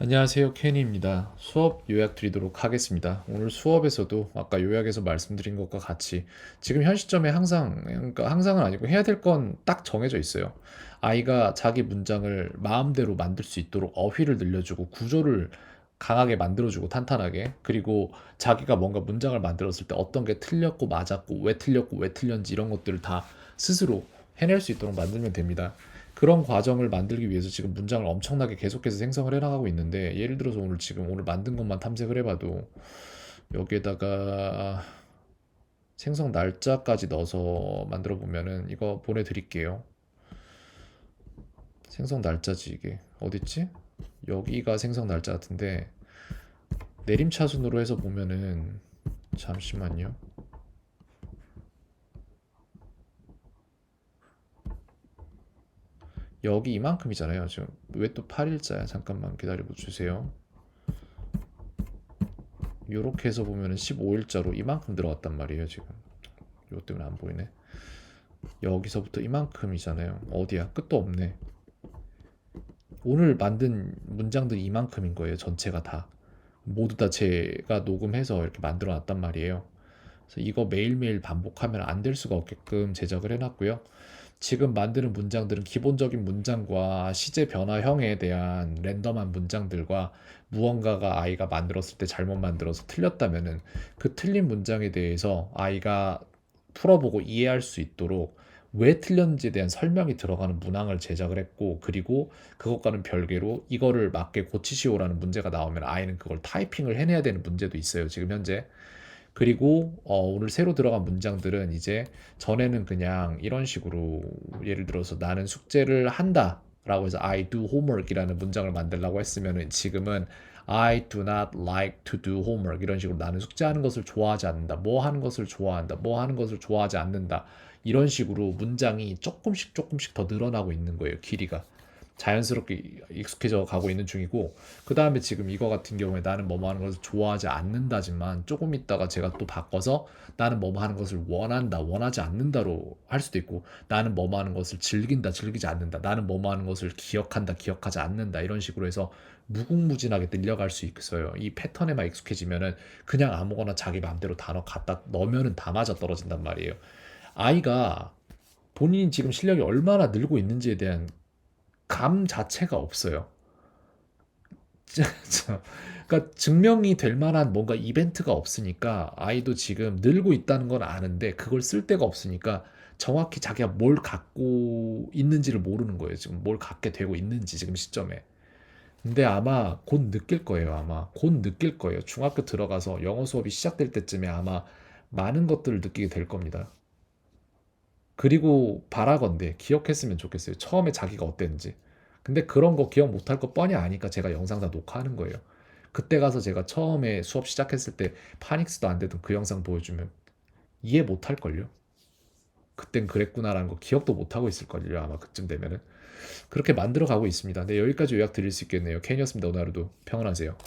안녕하세요. 케니입니다. 수업 요약 드리도록 하겠습니다. 오늘 수업에서도 아까 요약에서 말씀드린 것과 같이 지금 현 시점에 항상, 그러니까 항상은 아니고 해야 될 건 딱 정해져 있어요. 아이가 자기 문장을 마음대로 만들 수 있도록 어휘를 늘려주고 구조를 강하게 만들어주고 탄탄하게 그리고 자기가 뭔가 문장을 만들었을 때 어떤 게 틀렸고 맞았고 왜 틀렸고 왜 틀렸는지 이런 것들을 다 스스로 해낼 수 있도록 만들면 됩니다. 그런 과정을 만들기 위해서 지금 문장을 엄청나게 계속해서 생성을 해나가고 있는데 예를 들어서 오늘 지금 오늘 만든 것만 탐색을 해봐도 여기에다가 생성 날짜까지 넣어서 만들어 보면은 이거 보내드릴게요. 생성 날짜지 이게 어딨지? 여기가 생성 날짜 같은데 내림차순으로 해서 보면은 잠시만요. 여기 이만큼이잖아요. 지금 왜 또 8일자야? 잠깐만 기다려 주세요. 요렇게 해서 보면은 15일자로 이만큼 들어갔단 말이에요, 지금. 요 때문에 안 보이네. 여기서부터 이만큼이잖아요. 어디야? 끝도 없네. 오늘 만든 문장들이 이만큼인 거예요. 전체가 다. 모두 다 제가 녹음해서 이렇게 만들어 놨단 말이에요. 그래서 이거 매일매일 반복하면 안 될 수가 없게끔 제작을 해놨고요. 지금 만드는 문장들은 기본적인 문장과 시제 변화형에 대한 랜덤한 문장들과 무언가가 아이가 만들었을 때 잘못 만들어서 틀렸다면은 그 틀린 문장에 대해서 아이가 풀어보고 이해할 수 있도록 왜 틀렸는지에 대한 설명이 들어가는 문항을 제작을 했고 그리고 그것과는 별개로 이거를 맞게 고치시오라는 문제가 나오면 아이는 그걸 타이핑을 해내야 되는 문제도 있어요. 지금 현재. 그리고 어, 오늘 새로 들어간 문장들은 이제 전에는 그냥 이런 식으로 예를 들어서 나는 숙제를 한다 라고 해서 I do homework이라는 문장을 만들라고 했으면은 지금은 I do not like to do homework 이런 식으로 나는 숙제하는 것을 좋아하지 않는다 뭐 하는 것을 좋아한다 뭐 하는 것을 좋아하지 않는다 이런 식으로 문장이 조금씩 조금씩 더 늘어나고 있는 거예요 길이가 자연스럽게 익숙해져 가고 있는 중이고 그 다음에 지금 이거 같은 경우에 나는 뭐뭐 하는 것을 좋아하지 않는다지만 조금 있다가 제가 또 바꿔서 나는 뭐뭐 하는 것을 원한다 원하지 않는다로 할 수도 있고 나는 뭐뭐 하는 것을 즐긴다 즐기지 않는다 나는 뭐뭐 하는 것을 기억한다 기억하지 않는다 이런 식으로 해서 무궁무진하게 늘려갈 수 있어요. 이 패턴에만 익숙해지면은 그냥 아무거나 자기 마음대로 단어 갖다 넣으면은 다 맞아 떨어진단 말이에요. 아이가 본인이 지금 실력이 얼마나 늘고 있는지에 대한 감 자체가 없어요. 그러니까 증명이 될 만한 뭔가 이벤트가 없으니까 아이도 지금 늘고 있다는 건 아는데 그걸 쓸 데가 없으니까 정확히 자기가 뭘 갖고 있는지를 모르는 거예요. 지금 뭘 갖게 되고 있는지 지금 시점에. 근데 아마 곧 느낄 거예요. 아마 곧 느낄 거예요. 중학교 들어가서 영어 수업이 시작될 때쯤에 아마 많은 것들을 느끼게 될 겁니다. 그리고 바라건대 기억했으면 좋겠어요. 처음에 자기가 어땠는지. 근데 그런 거 기억 못할 거 뻔히 아니까 제가 영상 다 녹화하는 거예요. 그때 가서 제가 처음에 수업 시작했을 때 파닉스도 안 되던 그 영상 보여주면 이해 못할 걸요. 그땐 그랬구나라는 거 기억도 못 하고 있을 걸요. 아마 그쯤 되면은 그렇게 만들어 가고 있습니다. 네, 여기까지 요약 드릴 수 있겠네요. 캔이었습니다. 오늘 하루도 평안하세요.